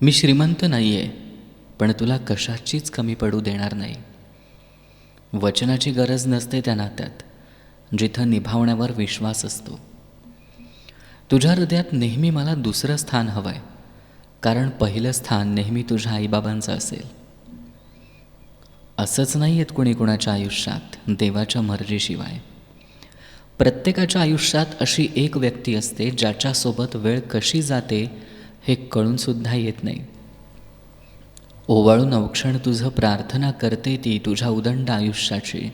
मी श्रीमंत नाही आहे पण तुला कशाचीच कमी पडू देणार नाही. वचनाची गरज नसते त्या नात्यात जिथं निभावण्यावर विश्वास असतो. तुझ्या हृदयात नेहमी मला दुसरं स्थान हवं आहे कारण पहिलं स्थान नेहमी तुझ्या आईबाबांचं असेल. असंच नाही आहेत कुणी कुणाच्या आयुष्यात देवाच्या मर्जीशिवाय. प्रत्येकाच्या आयुष्यात अशी एक व्यक्ती असते ज्याच्यासोबत वेळ कशी जाते हे कळूनसुद्धा येत नाही. ओवाळून अवक्षण तुझं प्रार्थना करते ती तुझ्या उदंड आयुष्याची.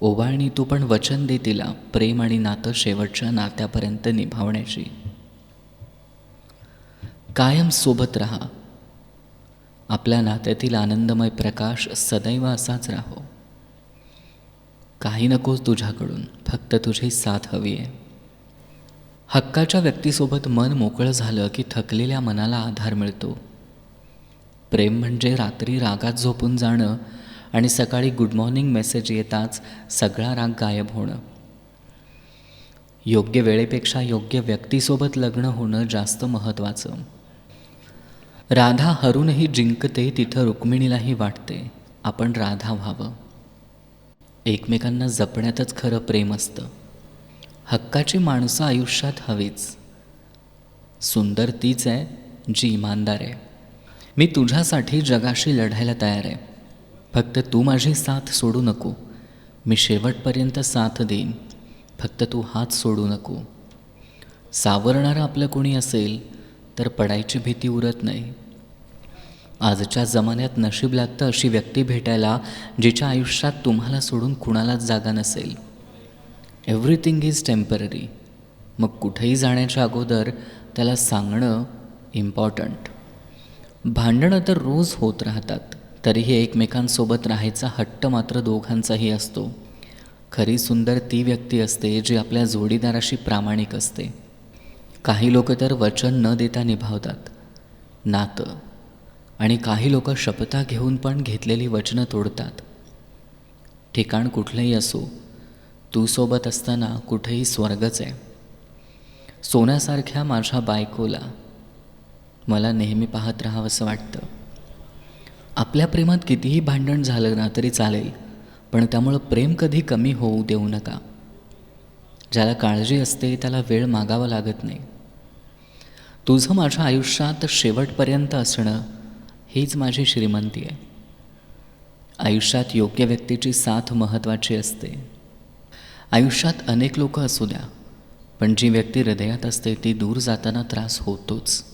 ओवाळणी तू पण वचन दे तिला प्रेम आणि नातं शेवटच्या नात्यापर्यंत निभावण्याची. कायम सोबत राहा. आपल्या नात्यातील आनंदमय प्रकाश सदैव असाच राहो. काही नकोस तुझ्याकडून फक्त तुझी साथ हवी आहे. हक्काच्या व्यक्तीसोबत मन मोकळं झालं की थकलेल्या मनाला आधार मिळतो. प्रेम म्हणजे रात्री रागात झोपून जाणं आणि सकाळी गुड मॉर्निंग मेसेज येताच सगळा राग गायब होणं. योग्य वेळेपेक्षा योग्य व्यक्तीसोबत लग्न होणं जास्त महत्त्वाचं. राधा हरूनही जिंकते तिथं रुक्मिणीलाही वाटते आपण राधा व्हावं. एकमेकांना जपण्यातच खरं प्रेम असतं. हक्काची माणसं आयुष्यात हवीच. सुंदर तीच आहे जी इमानदार आहे. मी तुझ्यासाठी जगाशी लढायला तयार आहे. फक्त तू माझी साथ सोडू नको. मी शेवटपर्यंत साथ देईन. फक्त तू हात सोडू नको. सावरणारं आपलं कोणी असेल तर पडायची भीती उरत नाही. आजच्या जमान्यात नशीब लागतं अशी व्यक्ती भेटायला जिच्या आयुष्यात तुम्हाला सोडून कुणालाच जागा नसेल. एव्हरीथिंग इज टेंपररी मग कुठेही जाण्याच्या अगोदर त्याला सांगणं इम्पॉर्टंट भांडणं तर रोज होत राहतात तरीही एकमेकांसोबत राहायचा हट्ट मात्र दोघांचाही असतो. खरी सुंदर ती व्यक्ती असते जी आपल्या जोडीदाराशी प्रामाणिक असते. काही लोक तर वचन न देता निभावतात. नातं. आणि काही लोक शपथा घेऊन पण घेतलेली वचनं तोडतात. ठिकाण कुठलंही असो तू सोबत असताना कुठेही स्वर्गच आहे. सोन्यासारख्या माझ्या बायकोला मला नेहमी पाहत राहावंसं वाटतं. आपल्या प्रेमात कितीही भांडण झालं ना तरी चालेल पण त्यामुळं प्रेम कधी कमी होऊ देऊ नका. ज्याला काळजी असते त्याला वेळ मागावा लागत नाही. तुझं माझ्या आयुष्यात शेवटपर्यंत असणं हीच माझी श्रीमंती आहे. आयुष्यात योग्य व्यक्तीची साथ महत्त्वाची असते. आयुष्यात अनेक लोक असू द्या पण जी व्यक्ती हृदयात असते ती दूर जाताना त्रास होतोच.